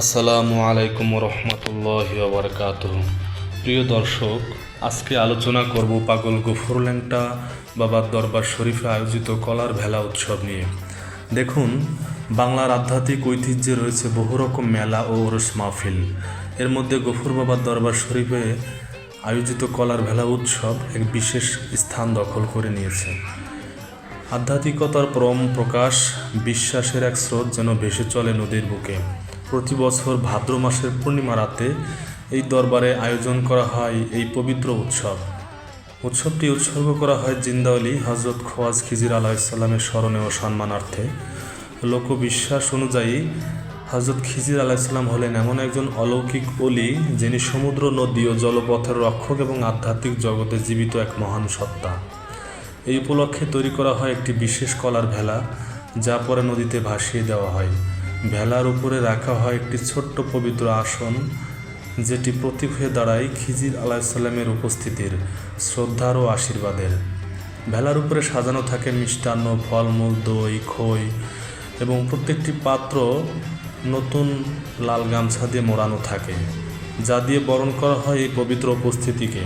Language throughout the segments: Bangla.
আসসালামু আলাইকুম রহমতুল্লাহ বারকাত প্রিয় দর্শক, আজকে আলোচনা করব পাগল গফুর ল্যাংটা বাবার দরবার শরীফে আয়োজিত কলার ভেলা উৎসব নিয়ে। দেখুন, বাংলার আধ্যাত্মিক ঐতিহ্যে রয়েছে বহু রকম মেলা ও ওরস মাহফিল। এর মধ্যে গফুর বাবার দরবার শরীফে আয়োজিত কলার ভেলা উৎসব এক বিশেষ স্থান দখল করে নিয়েছে। আধ্যাত্মিকতার পরম প্রকাশ, বিশ্বাসের এক স্রোত যেন ভেসে চলে নদীর বুকে। প্রতি বছর ভাদ্র মাসের পূর্ণিমা রাতে এই দরবারে আয়োজন করা হয় এই পবিত্র উৎসব। উৎসবটি উৎসর্গ করা হয় জিন্দাওয়ালি হজরত খোয়াজ খিজির আলাহিসাল্লামের স্মরণে ও সম্মানার্থে। লোকবিশ্বাস অনুযায়ী হজরত খিজির আলাহিসাল্লাম হলেন এমন একজন অলৌকিক অলি যিনি সমুদ্র, নদী ও জলপথের রক্ষক এবং আধ্যাত্মিক জগতে জীবিত এক মহান সত্তা। এই উপলক্ষে তৈরি করা হয় একটি বিশেষ কলার ভেলা যা পরে নদীতে ভাসিয়ে দেওয়া হয়। ভেলার উপরে রাখা হয় একটি ছোট্ট পবিত্র আসন, যেটি প্রতীক হয়ে দাঁড়ায় খিজির আলাহিসাল্লামের উপস্থিতির শ্রদ্ধার ও আশীর্বাদের। ভেলার উপরে সাজানো থাকে মিষ্টান্ন, ফলমূল, দই, খই এবং প্রত্যেকটি পাত্র নতুন লাল গামছা দিয়ে মোড়ানো থাকে, যা দিয়ে বরণ করা হয় এই পবিত্র উপস্থিতিকে।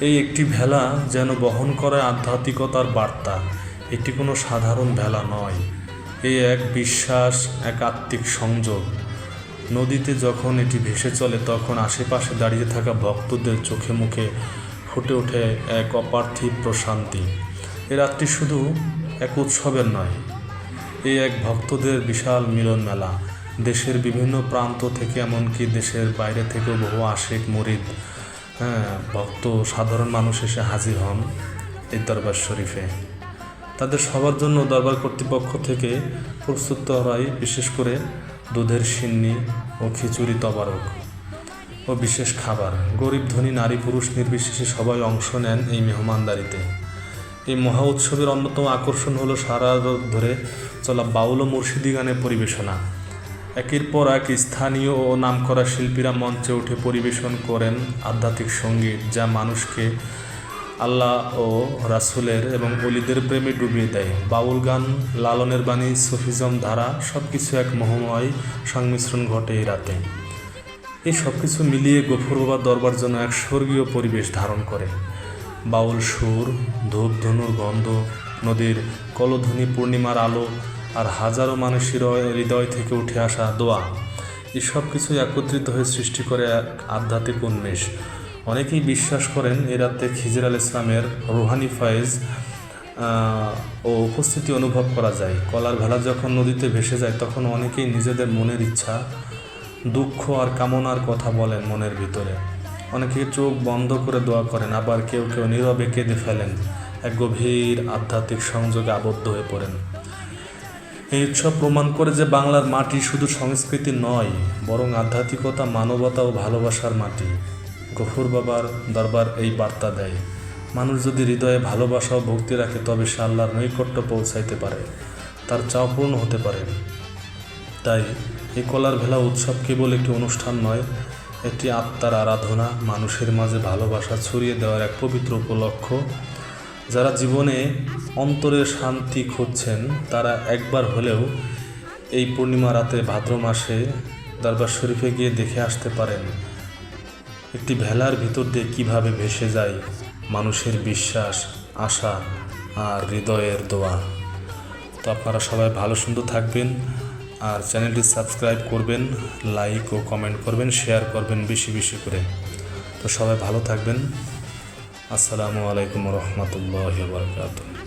এই একটি ভেলা যেন বহন করে আধ্যাত্মিকতার বার্তা এটি কোনো সাধারণ ভেলা নয়। এই এক বিশ্বাস, এক আত্মিক সংযোগ। নদীতে যখন এটি ভেসে চলে, তখন আশেপাশে দাঁড়িয়ে থাকা ভক্তদের চোখে মুখে ফুটে ওঠে এক অপার্থিব প্রশান্তি। এ রাত্রি শুধু এক উৎসবের নয় এই এক ভক্তদের বিশাল মিলন মেলা। দেশের বিভিন্ন প্রান্ত থেকে, এমনকি দেশের বাইরে থেকেও বহু আশেক, মরিদ হ্যাঁ ভক্ত, সাধারণ মানুষ এসে হাজির হন এই দরবার শরীফে। তাদের সবার জন্য দরবার কর্তৃপক্ষ থেকে প্রস্তুত হয় বিশেষ করে দুধের সিন্নি ও খিচুড়ি তবারক ও বিশেষ খাবার। গরিব, ধনী, নারী, পুরুষ, নির্বিশেষে সবাই অংশ নেন এই মেহমানদারিতে। এই মহা উৎসবের অন্যতম আকর্ষণ হলো সারা ধরে চলা বাউল ও মুর্শিদি গানের পরিবেশনা। একের পর এক স্থানীয় ও নামকরা শিল্পীরা মঞ্চে উঠে পরিবেশন করেন আধ্যাত্মিক সংগীত, যা মানুষকে আল্লাহ ও রাসুলের এবং অলিদের প্রেমে ডুবিয়ে দেয়। বাউল গান, লালনের বাণী, সফিজম ধারা সব কিছু এক মোহময় সংমিশ্রণ ঘটে এই রাতে। এই সব কিছু মিলিয়ে গফুর বাবার দরবার যেন এক স্বর্গীয় পরিবেশ ধারণ করে। বাউল সুর, ধূপ ধনুর গন্ধ, নদীর কলধ্বনি, পূর্ণিমার আলো আর হাজারো মানুষের হৃদয় থেকে উঠে আসা দোয়া। এই সব কিছু একত্রিত হয়ে সৃষ্টি করে এক আধ্যাত্মিক উন্মেষ। অনেকেই বিশ্বাস করেন এ রাতে খিজির আল ইসলামের রুহানি ফয়েজ ও উপস্থিতি অনুভব করা যায়। কলার ভেলা যখন নদীতে ভেসে যায়, তখন অনেকেই নিজেদের মনের ইচ্ছা, দুঃখ আর কামনার কথা বলেন মনের ভিতরে। অনেকে চোখ বন্ধ করে দোয়া করেন, আবার কেউ কেউ নীরবে কেঁদে ফেলেন, এক গভীর আধ্যাত্মিক সংযোগে আবদ্ধ হয়ে পড়েন। এই উৎসব প্রমাণ করে যে বাংলার মাটি শুধু সংস্কৃতি নয়, বরং আধ্যাত্মিকতা, মানবতা ও ভালোবাসার মাটি। গফুর বাবার দরবার এই বার্তা দেয়। মানুষ যদি হৃদয়ে ভালোবাসা ও ভক্তি রাখে, তবে সে আল্লাহর নৈকট্য পৌঁছাইতে পারে, তার চাও পূর্ণ হতে পারে। তাই এই কলার ভেলা উৎসব কেবল একটি অনুষ্ঠান নয় একটি আত্মার আরাধনা, মানুষের মাঝে ভালোবাসা ছড়িয়ে দেওয়ার এক পবিত্র উপলক্ষ। যারা জীবনে অন্তরের শান্তি খুঁজছেন, তারা একবার হলেও এই পূর্ণিমা রাতে ভাদ্র মাসে দরবার শরীফে গিয়ে দেখে আসতে পারেন। একটি ভেলার ভিতর দিয়ে কীভাবে ভেসে যায় মানুষের বিশ্বাস, আশা আর হৃদয়ের দোয়া। তো আপনারা সবাই ভালো, সুন্দর থাকবেন আর চ্যানেলটি সাবস্ক্রাইব করবেন, লাইক ও কমেন্ট করবেন, শেয়ার করবেন বেশি বেশি করে। তো সবাই ভালো থাকবেন। আসসালামু আলাইকুম রহমতুল্লাহ বরকাতুহ।